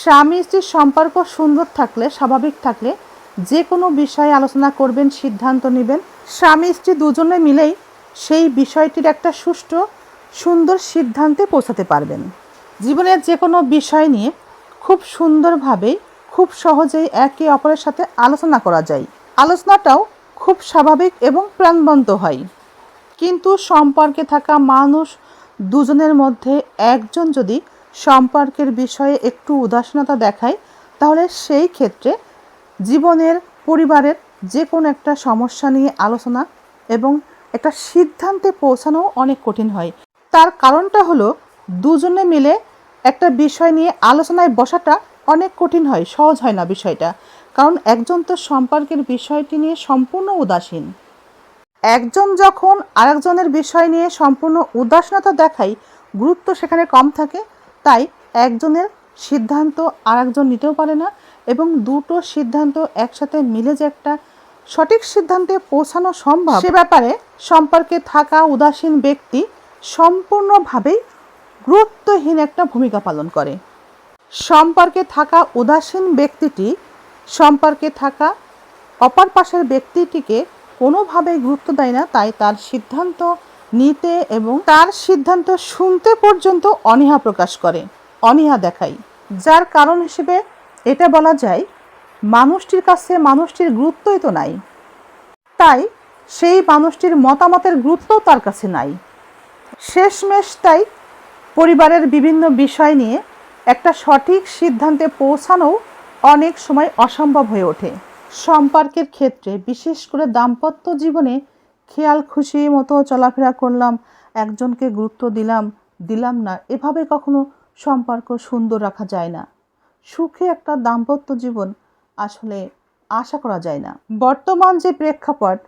স্বামী স্ত্রীর সম্পর্ক সুন্দর থাকলে, স্বাভাবিক থাকলে যে কোনো বিষয়ে আলোচনা করবেন, সিদ্ধান্ত নেবেন। স্বামী স্ত্রী দুজনে মিলেই সেই বিষয়টির একটা সুষ্ঠু, সুন্দর সিদ্ধান্তে পৌঁছাতে পারবেন। জীবনের যে কোনো বিষয় নিয়ে খুব সুন্দরভাবে খুব সহজেই একে অপরের সাথে আলোচনা করা যায়। আলোচনাটাও খুব স্বাভাবিক এবং প্রাণবন্ত হয়। কিন্তু সম্পর্কে থাকা মানুষ দুজনের মধ্যে একজন যদি সম্পর্কের বিষয়ে একটু উদাসীনতা দেখায়, তাহলে সেই ক্ষেত্রে জীবনের, পরিবারের যে কোনো একটা সমস্যা নিয়ে আলোচনা এবং একটা সিদ্ধান্তে পৌঁছানো অনেক কঠিন হয়। তার কারণটা হলো দুজনে মিলে একটা বিষয় নিয়ে আলোচনায় বসাটা অনেক কঠিন হয়, সহজ হয় না বিষয়টা। কারণ একজন তো সম্পর্কের বিষয়টি নিয়ে সম্পূর্ণ উদাসীন। একজন যখন আরেকজনের বিষয় নিয়ে সম্পূর্ণ উদাসীনতা দেখায়, গুরুত্ব সেখানে কম থাকে তাই একজনের সিদ্ধান্ত আরেকজন নিতেও পারে না এবং দুটো সিদ্ধান্ত একসাথে মিলে যে একটা সঠিক সিদ্ধান্তে পৌঁছানো সম্ভব, সে ব্যাপারে সম্পর্কে থাকা উদাসীন ব্যক্তি সম্পূর্ণভাবেই গুরুত্বহীন একটা ভূমিকা পালন করে। সম্পর্কে থাকা উদাসীন ব্যক্তিটি সম্পর্কে থাকা অপর পাশের ব্যক্তিটিকে কোনোভাবেই গুরুত্ব দেয় না, তাই তার সিদ্ধান্ত নিতে এবং তার সিদ্ধান্ত শুনতে পর্যন্ত অনীহা প্রকাশ করে, অনীহা দেখায়। যার কারণ হিসেবে এটা বলা যায়, মানুষটির কাছে মানুষটির গুরুত্বই তো নাই। তাই সেই মানুষটির মতামতের গুরুত্বও তার কাছে নাই। শেষমেশ তাই পরিবারের বিভিন্ন বিষয় নিয়ে একটা সঠিক সিদ্ধান্তে পৌঁছানো অনেক সময় অসম্ভব হয়ে ওঠে। সম্পর্কের ক্ষেত্রে বিশেষ করে দাম্পত্য জীবনে খেয়াল খুশি মতো চলাফেরা করলাম, একজনকে গুরুত্ব দিলাম দিলাম না, এভাবে কখনো সম্পর্ক সুন্দর রাখা যায় না। সুখে একটা দাম্পত্য জীবন আসলে আশা করা যায় না। বর্তমান যে প্রেক্ষাপট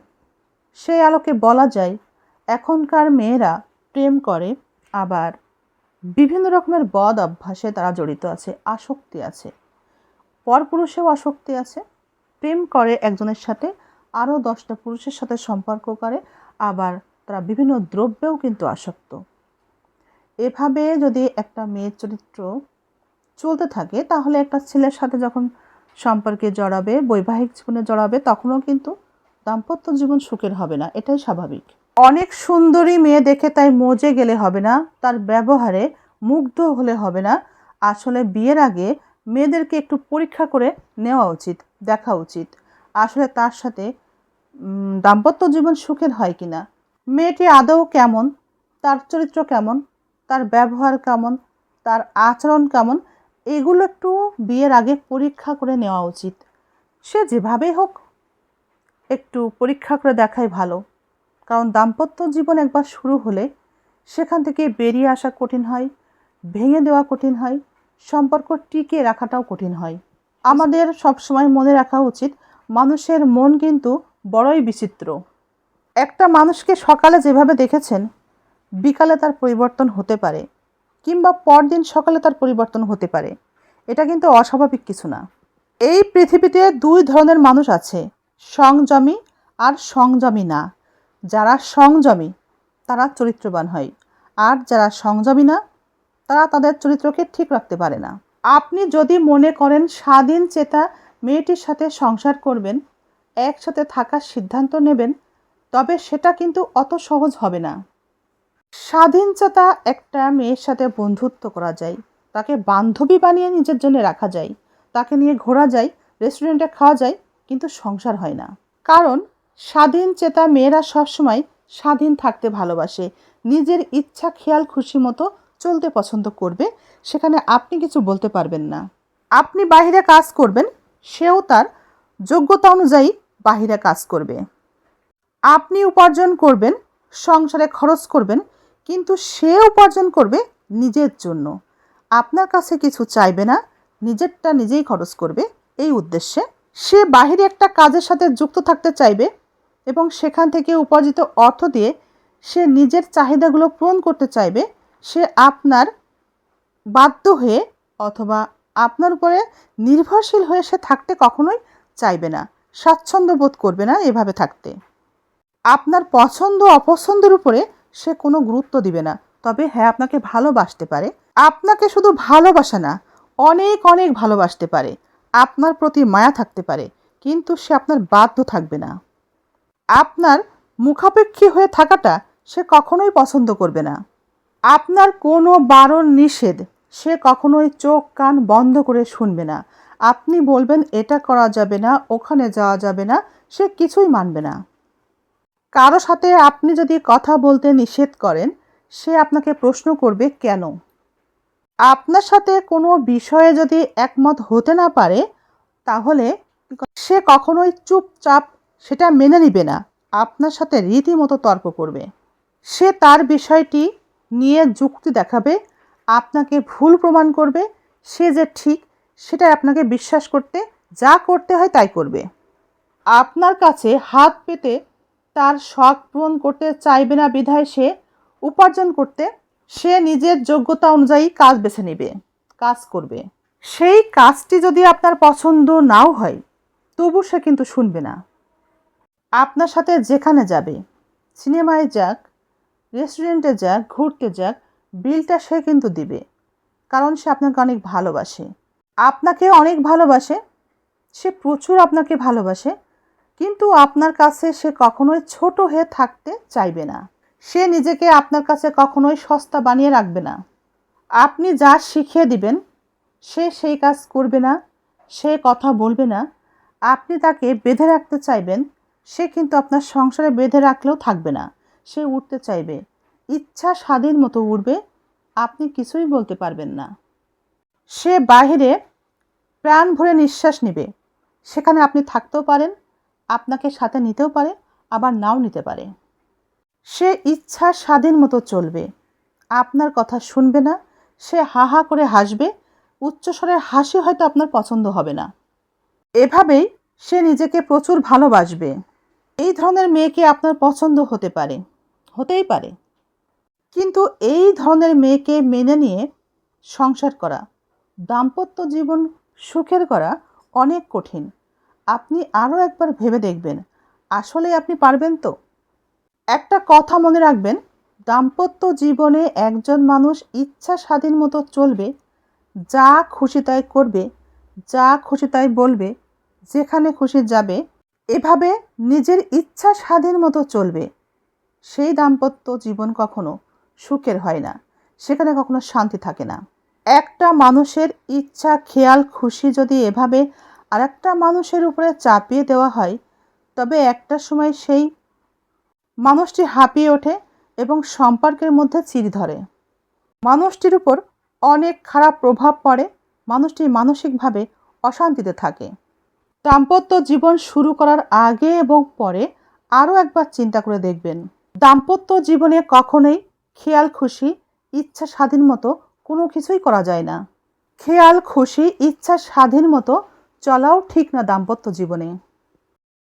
সেই আলোকে বলা যায়, এখনকার মেয়েরা প্রেম করে, আবার বিভিন্ন রকমের বদ অভ্যাসে তারা জড়িত আছে, আসক্তি আছে। পরপুরুষেও আসক্তি আছে। প্রেম করে একজনের সাথে আরও দশটা পুরুষের সাথে সম্পর্ক করে, আবার তারা বিভিন্ন দ্রব্যেও কিন্তু আসক্ত। এভাবে যদি একটা মেয়ের চরিত্র চলতে থাকে, তাহলে একটা ছেলের সাথে যখন সম্পর্কে জড়াবে, বৈবাহিক জীবনে জড়াবে, তখনও কিন্তু দাম্পত্য জীবন সুখের হবে না, এটাই স্বাভাবিক। অনেক সুন্দরী মেয়ে দেখে তাই মজে গেলে হবে না, তার ব্যবহারে মুগ্ধ হলে হবে না। আসলে বিয়ের আগে মেয়েদেরকে একটু পরীক্ষা করে নেওয়া উচিত, দেখা উচিত। আসলে তার সাথে দাম্পত্য জীবন সুখের হয় কিনা? মেয়েটি আদৌ কেমন? তার চরিত্র কেমন? তার ব্যবহার কেমন? তার আচরণ কেমন? এগুলো একটু বিয়ের আগে পরীক্ষা করে নেওয়া উচিত। সে যেভাবেই হোক, একটু পরীক্ষা করে দেখাই ভালো। কারণ দাম্পত্য জীবন একবার শুরু হলে সেখান থেকে বেরিয়ে আসা কঠিন হয়, ভেঙে দেওয়া কঠিন হয়, সম্পর্ক টিকিয়ে রাখাটাও কঠিন হয়। আমাদের সবসময় মনে রাখা উচিত, মানুষের মন কিন্তু বড়ই বিচিত্র। একটা মানুষকে সকালে যেভাবে দেখেছেন, বিকালে তার পরিবর্তন হতে পারে, কিংবা পরদিন সকালে তার পরিবর্তন হতে পারে, এটা কিন্তু অস্বাভাবিক কিছু না। এই পৃথিবীতে দুই ধরনের মানুষ আছে, সংযমী আর সংযমী না। যারা সংযমী, তারা চরিত্রবান হয়, আর যারা সংযমী না, তারা তাদের চরিত্রকে ঠিক রাখতে পারে না। আপনি যদি মনে করেন স্বাধীন চেতা মেয়েটির সাথে সংসার করবেন একসাথে থাকার সিদ্ধান্ত নেবেন, তবে সেটা কিন্তু অত সহজ হবে না। স্বাধীনচেতা একটা মেয়ের সাথে বন্ধুত্ব করা যায়। তাকে বান্ধবী বানিয়ে নিজের জন্য রাখা যায়। তাকে নিয়ে ঘোরা যায়, রেস্টুরেন্টে খাওয়া যায়, কিন্তু সংসার হয় না। কারণ, স্বাধীন চেতা মেয়েরা সবসময় স্বাধীন থাকতে ভালোবাসে। নিজের ইচ্ছা, খেয়াল, খুশি মতো চলতে পছন্দ করবে, সেখানে আপনি কিছু বলতে পারবেন না। আপনি বাহিরে কাজ করবেন, সেও তার যোগ্যতা অনুযায়ী বাহিরে কাজ করবে। আপনি উপার্জন করবেন, সংসারে খরচ করবেন, কিন্তু সে উপার্জন করবে নিজের জন্য। আপনার কাছে কিছু চাইবে না, নিজেরটা নিজেই খরচ করবে। এই উদ্দেশ্যে সে বাহিরে একটা কাজের সাথে যুক্ত থাকতে চাইবে এবং সেখান থেকে উপার্জিত অর্থ দিয়ে সে নিজের চাহিদাগুলো পূরণ করতে চাইবে, সে আপনার বাধ্য হয়ে অথবা আপনার উপরে নির্ভরশীল হয়ে সে থাকতে কখনোই চাইবে না। স্বাচ্ছন্দ্য বোধ করবে না এভাবে থাকতে। আপনার পছন্দ অপছন্দের উপরে সে কোনো গুরুত্ব দিবে না। তবে হ্যাঁ আপনাকে ভালোবাসতে পারে। আপনাকে শুধু ভালোবাসা না, অনেক অনেক ভালোবাসতে পারে। আপনার প্রতি মায়া থাকতে পারে, কিন্তু সে আপনার বাধ্য থাকবে না। আপনার মুখাপেক্ষী হয়ে থাকাটা সে কখনোই পছন্দ করবে না। আপনার কোনো বারণ নিষেধ সে কখনোই চোখ, কান বন্ধ করে শুনবে না। আপনি বলবেন, এটা করা যাবে না, ওখানে যাওয়া যাবে না। সে কিছুই মানবে না। কারও সাথে আপনি যদি কথা বলতে নিষেধ করেন, সে আপনাকে প্রশ্ন করবে, কেন? আপনার সাথে কোনো বিষয়ে যদি একমত হতে না পারে, তাহলে সে কখনোই চুপচাপ সেটা মেনে নিবে না। আপনার সাথে রীতিমতো তর্ক করবে। সে তার বিষয়টি নিয়ে যুক্তি দেখাবে, আপনাকে ভুল প্রমাণ করবে, সে যে ঠিক সেটা আপনাকে বিশ্বাস করতে, যা করতে হয় তাই করবে। আপনার কাছে হাত পেতে তার শখ পূরণ করতে চাইবে না বিধায় সে উপার্জন করতে, সে নিজের যোগ্যতা অনুযায়ী কাজ বেছে নেবে, কাজ করবে। সেই কাজটি যদি আপনার পছন্দ নাও হয়, তবু সে কিন্তু শুনবে না। আপনার সাথে যেখানে যাবে, সিনেমায় যাক, রেস্টুরেন্টে যাক, ঘুরতে যাক, বিলটা সে কিন্তু দিবে, কারণ সে আপনাকে অনেক ভালোবাসে। আপনাকে অনেক ভালোবাসে, সে প্রচুর আপনাকে ভালোবাসে, কিন্তু আপনার কাছে সে কখনোই ছোট হয়ে থাকতে চাইবে না। সে নিজেকে আপনার কাছে কখনোই সস্তা বানিয়ে রাখবে না। আপনি যা শিখিয়ে দিবেন, সে সেই কাজ করবে না, সে কথা বলবে না। আপনি তাকে বেঁধে রাখতে চাইবেন, সে কিন্তু আপনার সংসারে বেঁধে রাখলেও থাকবে না। সে উঠতে চাইবে। ইচ্ছা স্বাধীন মতো উঠবে আপনি কিছুই বলতে পারবেন না। সে বাহিরে প্রাণ ভরে নিঃশ্বাস নেবে। সেখানে আপনি থাকতেও পারেন, আপনাকে সাথে নিতেও পারে, আবার নাও নিতে পারে। সে ইচ্ছা স্বাধীন মতো চলবে। আপনার কথা শুনবে না, সে হা হা করে হাসবে উচ্চস্বরের হাসি হয়তো আপনার পছন্দ হবে না। এভাবেই সে নিজেকে প্রচুর ভালোবাসবে। এই ধরনের মেয়েকে আপনার পছন্দ হতে পারে, হতেই পারে। কিন্তু এই ধরনের মেয়েকে মেনে নিয়ে সংসার করা দাম্পত্য জীবন সুখের করা অনেক কঠিন। আপনি আরও একবার ভেবে দেখবেন, আসলে আপনি পারবেন তো? একটা কথা মনে রাখবেন, দাম্পত্য জীবনে একজন মানুষ ইচ্ছা স্বাধীন মতো চলবে, যা খুশি তাই করবে, যা খুশি তাই বলবে, যেখানে খুশি যাবে, এভাবে নিজের ইচ্ছা স্বাধীন মতো চলবে। সেই দাম্পত্য জীবন কখনো সুখের হয় না, সেখানে কখনো শান্তি থাকে না। একটা মানুষের ইচ্ছা, খেয়াল, খুশি যদি এভাবে আরেকটা মানুষের উপরে চাপিয়ে দেওয়া হয়, তবে একটা সময় সেই মানুষটি হাঁপিয়ে ওঠে এবং সম্পর্কের মধ্যে চিড়ি ধরে। মানুষটির উপর অনেক খারাপ প্রভাব পড়ে, মানুষটি মানসিকভাবে অশান্তিতে থাকে। দাম্পত্য জীবন শুরু করার আগে এবং পরে আরও একবার চিন্তা করে দেখবেন। দাম্পত্য জীবনে কখনোই খেয়াল, খুশি, ইচ্ছা স্বাধীন মতো কোনো কিছুই করা যায় না। খেয়াল, খুশি, ইচ্ছা, স্বাধীন মতো চলাও ঠিক না দাম্পত্য জীবনে।